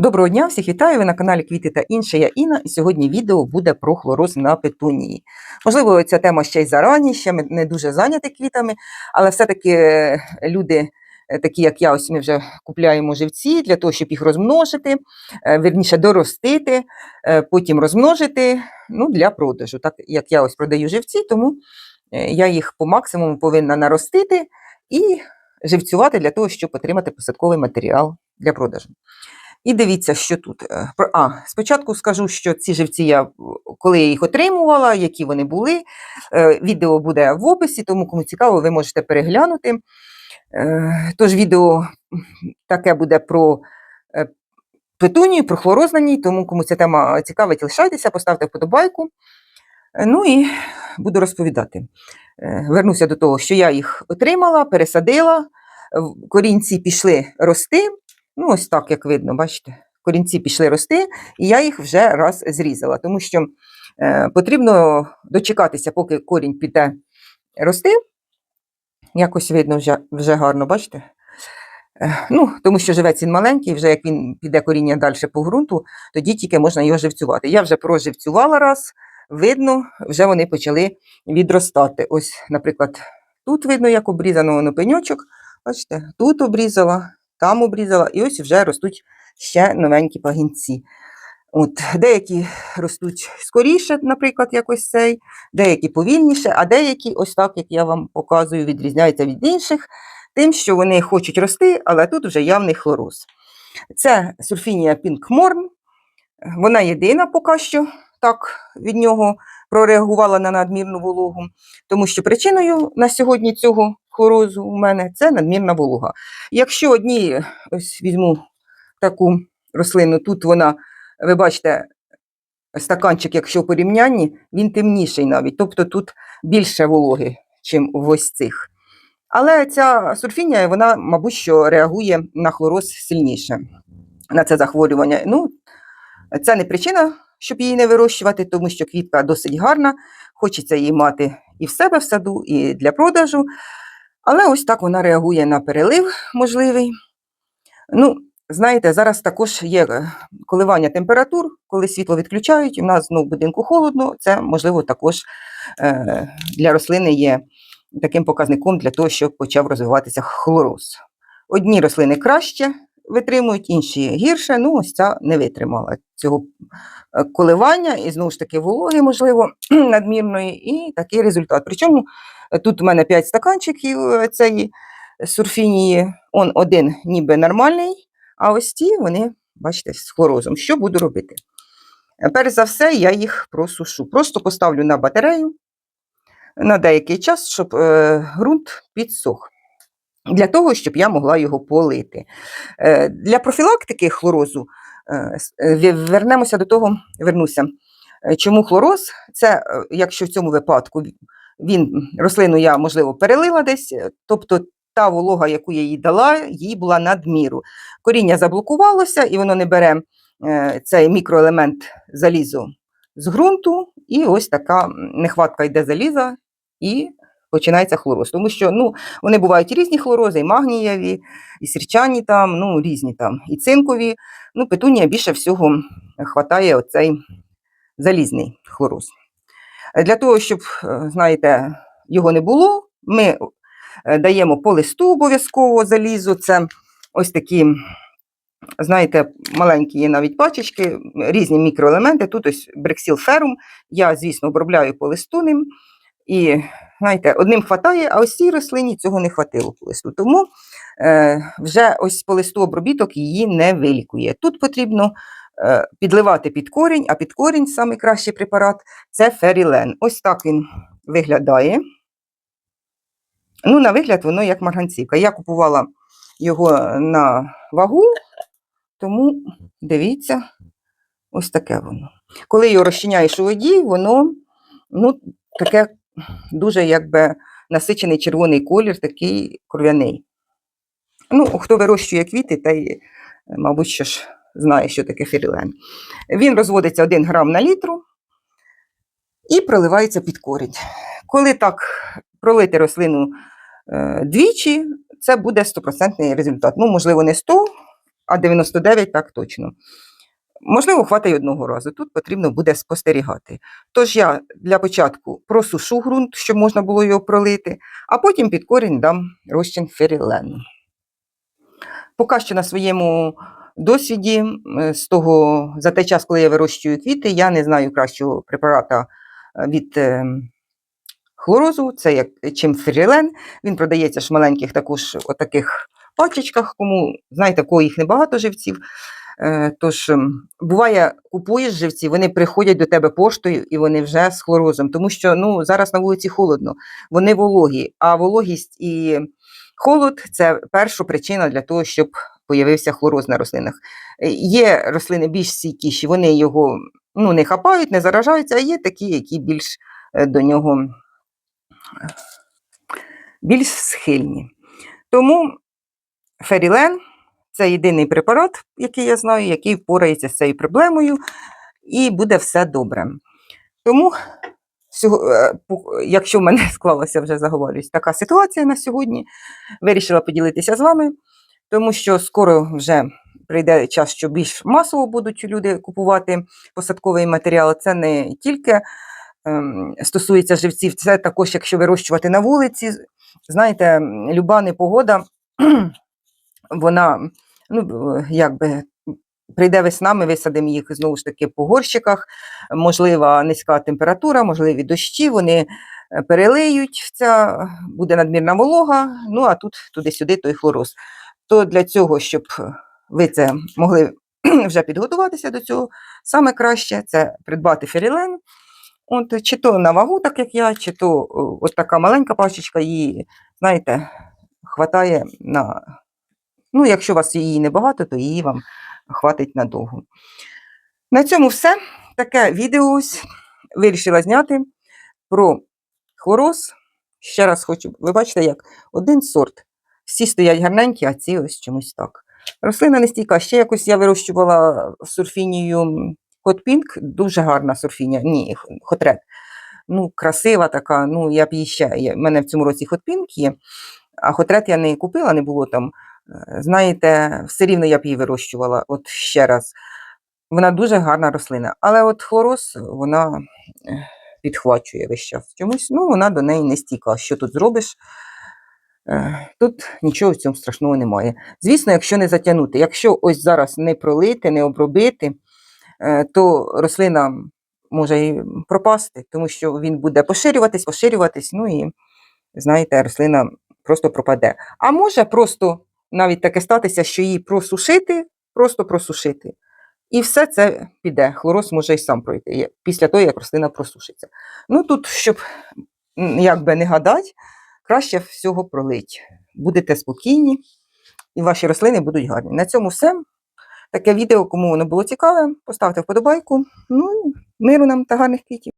Доброго дня, всіх вітаю! Ви на каналі Квіти та інше. Я Інна, і сьогодні відео буде про хлороз на петунії. Можливо, ця тема ще й зарані, ще ми не дуже зайняті квітами, але все-таки е, люди, е, такі як я, ось ми вже купляємо живці для того, щоб їх розмножити, е, вірніше доростити, потім розмножити ну, для продажу. Так як я ось продаю живці, тому я їх по максимуму повинна наростити і живцювати для того, щоб отримати посадковий матеріал для продажу. І дивіться, що тут. е, А, спочатку скажу, що ці живці я, коли я їх отримувала, які вони були. е, Відео буде в описі, тому кому цікаво, ви можете переглянути. Е, Тож відео таке буде про петунію, про хлороз тому кому ця тема цікавить, лишайтеся, поставте вподобайку. Ну і буду розповідати. Вернуся до того, що я їх отримала, пересадила, корінці пішли рости. Ну, ось так, як видно, бачите, корінці пішли рости, і я їх вже раз зрізала, тому що е, потрібно дочекатися, поки корінь піде рости. Якось видно вже, вже гарно, бачите? Е, Ну, тому що живець він маленький, вже як він піде коріння далі по ґрунту, тоді тільки можна його живцювати. Я вже проживцювала раз, видно, вже вони почали відростати. Ось, наприклад, тут видно, як обрізано воно пеньочок. Бачите, тут обрізала, там обрізала, і ось вже ростуть ще новенькі пагінці. От, деякі ростуть скоріше, наприклад, як ось цей, деякі повільніше, а деякі, ось так, як я вам показую, відрізняються від інших, тим, що вони хочуть рости, але тут вже явний хлороз. Це сульфінія Пінкморн. Вона єдина поки що так від нього прореагувала на надмірну вологу, тому що причиною на сьогодні цього хлорозу у мене це надмірна волога. Якщо одні, ось візьму таку рослину, тут вона, ви бачите, стаканчик, якщо в порівнянні, він темніший навіть, тобто тут більше вологи, чим в ось цих. Але ця сульфінія, вона, мабуть, що реагує на хлороз сильніше, на це захворювання. Ну, це не причина, щоб її не вирощувати, тому що квітка досить гарна, хочеться її мати і в себе в саду, і для продажу. Але ось так вона реагує на перелив можливий. Ну, знаєте, зараз також є е, коливання температур, коли світло відключають, у нас знову будинку холодно, це, можливо, також е, для рослини є таким показником для того, щоб почав розвиватися хлороз. Одні рослини краще витримують, інші гірше. Ну, ось ця не витримала цього е, коливання, і знову ж таки вологи, можливо, надмірної, і такий результат. Причому е, тут у мене 5 стаканчиків е, цієї сурфінії, он один ніби нормальний, а ось ті вони, бачите, з хлорозом. Що буду робити? Перш за все, я їх просушу. Просто поставлю на батарею на деякий час, щоб ґрунт підсох. Для того, щоб я могла його полити. Е, Для профілактики хлорозу е, е, ве- вернемося до того, вернуся. Чому хлороз? Це, якщо в цьому випадку він, рослину я, можливо, перелила десь, тобто та волога, яку я їй дала, їй була надміру. Коріння заблокувалося, і воно не бере цей мікроелемент залізу з ґрунту, і ось така нехватка йде заліза, і починається хлороз. Тому що ну, вони бувають і різні хлорози, і магнієві, і сірчані там, ну, різні там, і цинкові. Ну, петунія більше всього хватає оцей залізний хлороз. Для того, щоб, е, знаєте, його не було, ми е, даємо по листу обов'язково залізу. Це ось такі, знаєте, маленькі є навіть пачечки, різні мікроелементи. Тут ось брексіл ферум. Я, звісно, обробляю по листу ним. І, знаєте, одним хватає, а ось цій рослині цього не хватило по листу. Тому е, вже ось по листу обробіток її не вилікує. Тут потрібно е, підливати під корінь, а під корінь найкращий препарат це ферілен. Ось так він виглядає. Ну, на вигляд, воно як марганцівка. Я купувала його на вагу, тому дивіться, ось таке воно. Коли його розчиняєш у воді, воно ну, таке дуже якби насичений червоний колір, такий кров'яний. Ну, хто вирощує квіти, той, мабуть, що ж знає, що таке фірілен. Він розводиться 1 грам на літру і проливається під корінь. Коли так пролити рослину е, двічі, це буде стопроцентний результат. Ну, можливо, не 100, а 99 так точно. Можливо, хватить одного разу. Тут потрібно буде спостерігати. Тож я для початку просушу ґрунт, щоб можна було його пролити, а потім під корінь дам розчин ферілену. Поки що на своєму досвіді, з того, за той час, коли я вирощую квіти, я не знаю кращого препарата е, від е, хлорозу, це як чим ферілен. Він продається ж в маленьких також отаких пачечках, кому, знаєте, кого їх небагато живців. Е, Тож, ем, буває, купуєш живці, вони приходять до тебе поштою і вони вже з хлорозом, тому що ну, зараз на вулиці холодно, вони вологі, а вологість і холод це перша причина для того, щоб появився хлороз на рослинах. Е, Є рослини більш стійкіші, вони його ну, не хапають, не заражаються, а є такі, які більш е, до нього більш схильні. Тому ферілен це єдиний препарат, який я знаю, який впорається з цією проблемою, і буде все добре. Тому, е, якщо в мене склалася вже заговорюсь, така ситуація на сьогодні, вирішила поділитися з вами, тому що скоро вже прийде час, що більш масово будуть люди купувати посадковий матеріал. Це не тільки ем, стосується живців, це також, якщо вирощувати на вулиці. Знаєте, люба непогода, вона, ну, якби. Прийде весна, ми висадимо їх знову ж таки по горщиках, можлива низька температура, можливі дощі, вони е, перелиють, буде надмірна волога, ну а тут туди-сюди той хлороз. То для цього, щоб ви це могли вже підготуватися до цього, саме краще це придбати ферілен. От, чи то на вагу, так як я, чи то от така маленька пачечка, її, знаєте, хватає на. Ну, якщо у вас її небагато, то її вам хватить надовго. На цьому все. Таке відео ось вирішила зняти про хлороз. Ще раз хочу, ви бачите, як один сорт. Всі стоять гарненькі, а ці ось чомусь так. Рослина не стійка. Ще якось я вирощувала сурфінію Hot дуже гарна сурфінія. Ні, хотрет. Ну, красива така. Ну, я б її ще. У мене в цьому році Pink є, а хотрет я не купила, не було там. Знаєте, все рівно я б її вирощувала. От ще раз. Вона дуже гарна рослина. Але от хлороз, вона е, підхвачує весь час. Чомусь, ну, вона до неї не стійка. Що тут зробиш? Е, Тут нічого в цьому страшного немає. Звісно, якщо не затягнути, якщо ось зараз не пролити, не обробити, е, то рослина може і пропасти, тому що він буде поширюватись, поширюватись, ну і знаєте, рослина просто пропаде. А може просто навіть таке статися, що її просушити, просто просушити. І все це піде. Хлороз може і сам пройти після того, як рослина просушиться. Ну тут, щоб м, якби не гадати, краще всього пролить. Будете спокійні, і ваші рослини будуть гарні. На цьому все. Таке відео, кому воно було цікаве, поставте вподобайку. Ну, миру нам та гарних квітів.